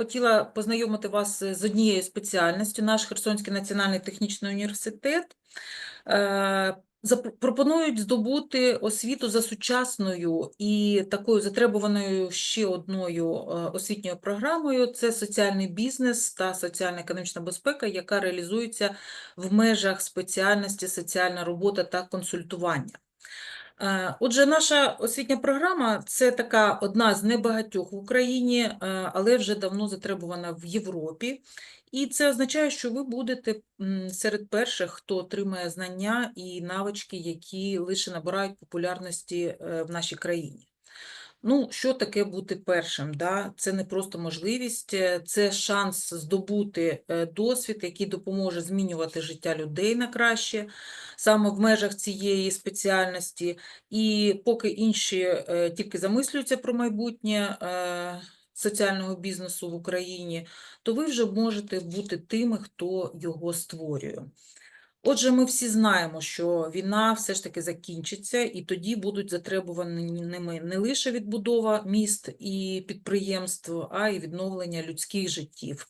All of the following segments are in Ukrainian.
хотіла познайомити вас з однією спеціальністю. Наш Херсонський національний технічний університет е, пропонують здобути освіту за сучасною і такою затребуваною ще одною е, освітньою програмою. Це соціальний бізнес та соціально-економічна безпека, яка реалізується в межах спеціальності соціальна робота та консультування. Е, Отже, наша освітня програма це така одна з небагатьох в Україні, е, але вже давно затребувана в Європі. І це означає, що ви будете серед перших, хто отримає знання і навички, які лише набирають популярності е, в нашій країні. Ну, що таке бути першим? Да? Це не просто можливість, е, це шанс здобути е, досвід, який допоможе змінювати життя людей на краще, саме в межах цієї спеціальності. І поки інші е, тільки замислюються про майбутнє соціального бізнесу в Україні, то ви вже можете бути тими, хто його створює. Отже, ми всі знаємо, що війна все ж таки закінчиться, і тоді будуть затребувані ними не лише відбудова міст і підприємств, а й відновлення людських життів.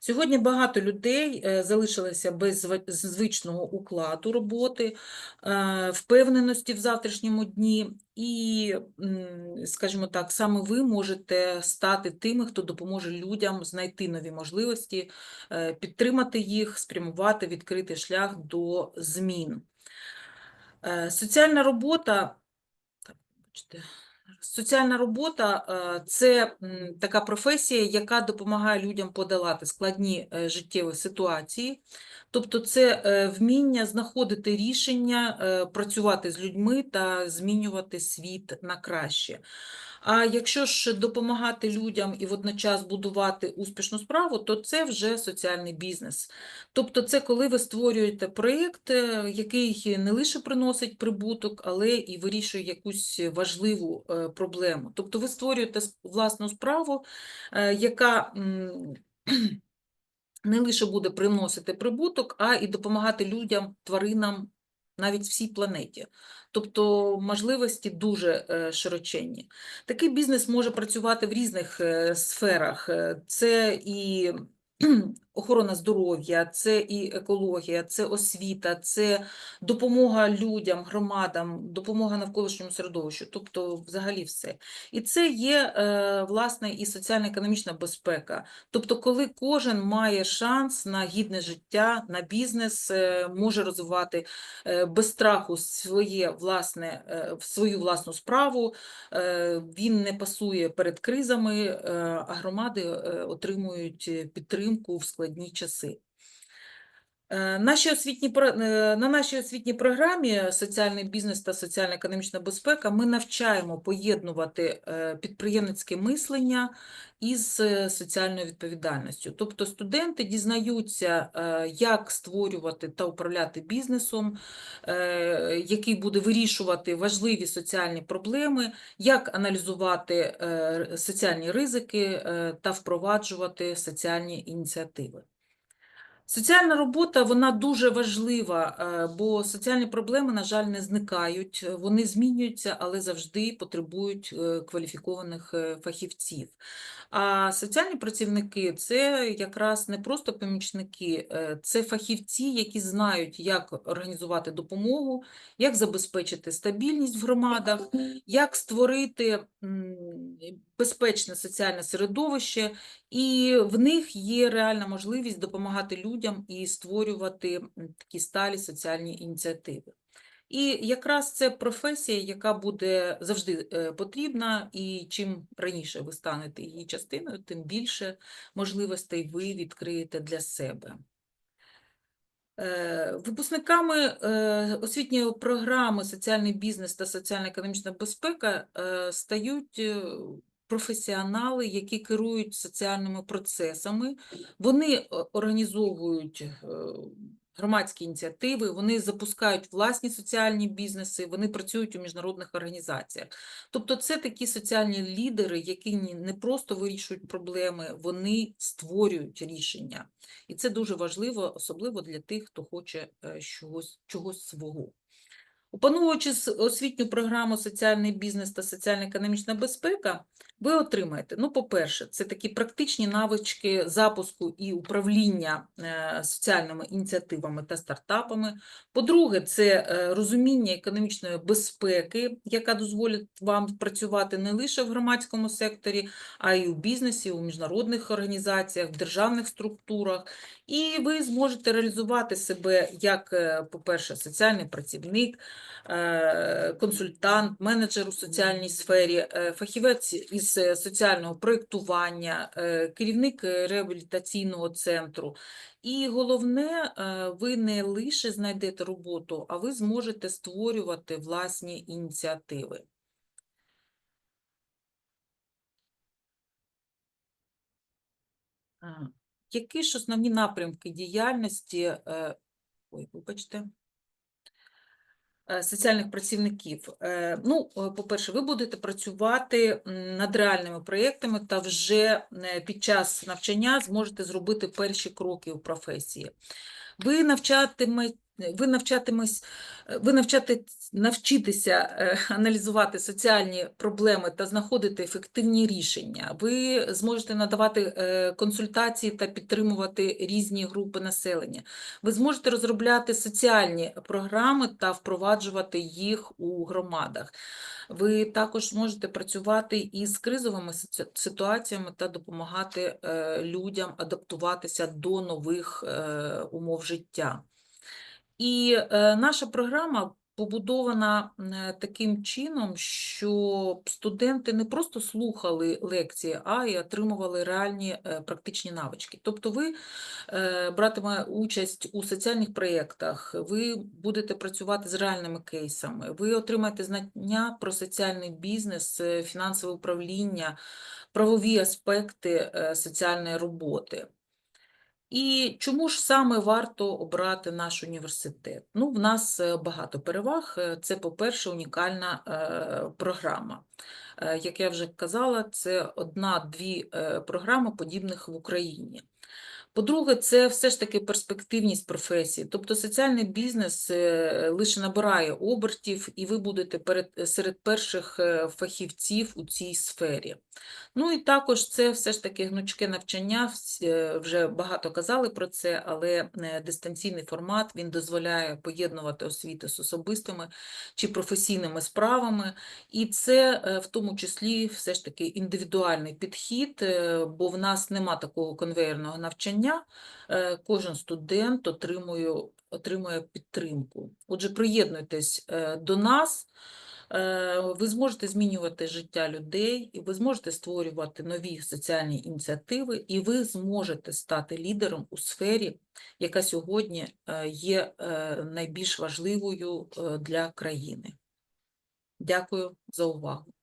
Сьогодні багато людей е, залишилися без звичного укладу роботи, е, впевненості в завтрашньому дні, і, скажімо так, саме ви можете стати тими, хто допоможе людям знайти нові можливості, е, підтримати їх, спрямувати, відкрити шлях до змін. Соціальна робота, соціальна робота е, це така професія, яка допомагає людям подолати складні е, життєві ситуації. Тобто це е, вміння знаходити рішення, працювати з людьми та змінювати світ на краще. А якщо ж допомагати людям і водночас будувати успішну справу, то це вже соціальний бізнес. Тобто це коли ви створюєте проєкт, е, який не лише приносить прибуток, але і вирішує якусь важливу е, проблему. Тобто ви створюєте власну справу, е, яка не лише буде приносити прибуток, а і допомагати людям, тваринам, навіть всій планеті. Тобто можливості дуже е, широченні. Такий бізнес може працювати в різних е, сферах. Е, Це і охорона здоров'я, це і екологія, це освіта, це допомога людям, громадам, допомога навколишньому середовищу, тобто взагалі все. І це є, е, власне, і соціально-економічна безпека. Тобто, коли кожен має шанс на гідне життя, на бізнес, е, може розвивати е, без страху своє власне, свою власну справу, він не пасує перед кризами, а громади отримують підтримку в складні часи. Е, Наші освітні, е, на нашій освітній програмі «Соціальний бізнес та соціально-економічна безпека» ми навчаємо поєднувати е, підприємницьке мислення із соціальною відповідальністю. Тобто студенти дізнаються, як створювати та управляти бізнесом, який буде вирішувати важливі соціальні проблеми, як аналізувати соціальні ризики та впроваджувати соціальні ініціативи. Соціальна робота вона дуже важлива, е, бо соціальні проблеми, на жаль, не зникають. Вони змінюються, але завжди потребують е, кваліфікованих е, фахівців. А соціальні працівники це якраз не просто помічники, це фахівці, які знають, як організувати допомогу, як забезпечити стабільність в громадах, як створити безпечне соціальне середовище, і в них є реальна можливість допомагати людям і створювати такі сталі соціальні ініціативи. І якраз це професія, яка буде завжди е, потрібна, і чим раніше ви станете її частиною, тим більше можливостей ви відкриєте для себе. Е, Випускниками е, освітньої програми «Соціальний бізнес та соціально-економічна безпека» е, стають професіонали, які керують соціальними процесами. Вони організовують громадські ініціативи, вони запускають власні соціальні бізнеси, вони працюють у міжнародних організаціях. Тобто це такі соціальні лідери, які не просто вирішують проблеми, вони створюють рішення. І це дуже важливо, особливо для тих, хто хоче е, чогось, чогось свого. Опановуючи освітню програму Соціальний бізнес та соціально-економічна безпека, ви отримаєте, ну, по-перше, це такі практичні навички запуску і управління е, соціальними ініціативами та стартапами. По-друге, це е, розуміння економічної безпеки, яка дозволить вам працювати не лише в громадському секторі, а й у бізнесі, у міжнародних організаціях, в державних структурах. І ви зможете реалізувати себе як, е, по-перше, соціальний працівник, консультант, менеджер у соціальній сфері, е, фахівець із е, соціального проєктування, е, керівник е, реабілітаційного центру. І головне, е, ви не лише знайдете роботу, а ви зможете створювати власні ініціативи. Які ж основні напрямки діяльності, е, ой, вибачте, е, соціальних працівників? Е, Ну, е, по-перше, ви будете працювати над реальними проєктами та вже е, під час навчання зможете зробити перші кроки у професії. Ви навчатиме, ви навчатимесь, е, ви навчати, навчитеся е, аналізувати соціальні проблеми та знаходити ефективні рішення. Ви зможете надавати е, консультації та підтримувати різні групи населення. Ви зможете розробляти соціальні програми та впроваджувати їх у громадах. Ви також можете працювати із кризовими ситуаціями та допомагати е, людям адаптуватися до нових умов життя. І е, наша програма побудована е, таким чином, щоб студенти не просто слухали лекції, а й отримували реальні е, практичні навички. Тобто ви братиме участь у соціальних проєктах, ви будете працювати з реальними кейсами, ви отримаєте знання про соціальний бізнес, фінансове управління, правові аспекти соціальної роботи. І чому ж саме варто обрати наш університет? Ну, в нас е, багато переваг. Е, Це, по-перше, унікальна е, програма. Як я вже казала, це одна-дві програми, подібних в Україні. По-друге, це все ж таки перспективність професії. Тобто соціальний бізнес е, лише набирає обертів, і ви будете перед, серед перших е, фахівців у цій сфері. Ну і також це все ж таки гнучке навчання. е, Вже багато казали про це, але дистанційний формат він дозволяє поєднувати освіту з особистими чи професійними справами. І це в тому числі все ж таки індивідуальний підхід, бо в нас нема такого конвейерного навчання. Е, Кожен студент отримує, отримує підтримку. Отже, приєднуйтесь е, до нас. Е, Ви зможете змінювати життя людей, ви зможете створювати нові соціальні ініціативи, і ви зможете стати лідером у сфері, яка сьогодні є найбільш важливою для країни. Дякую за увагу.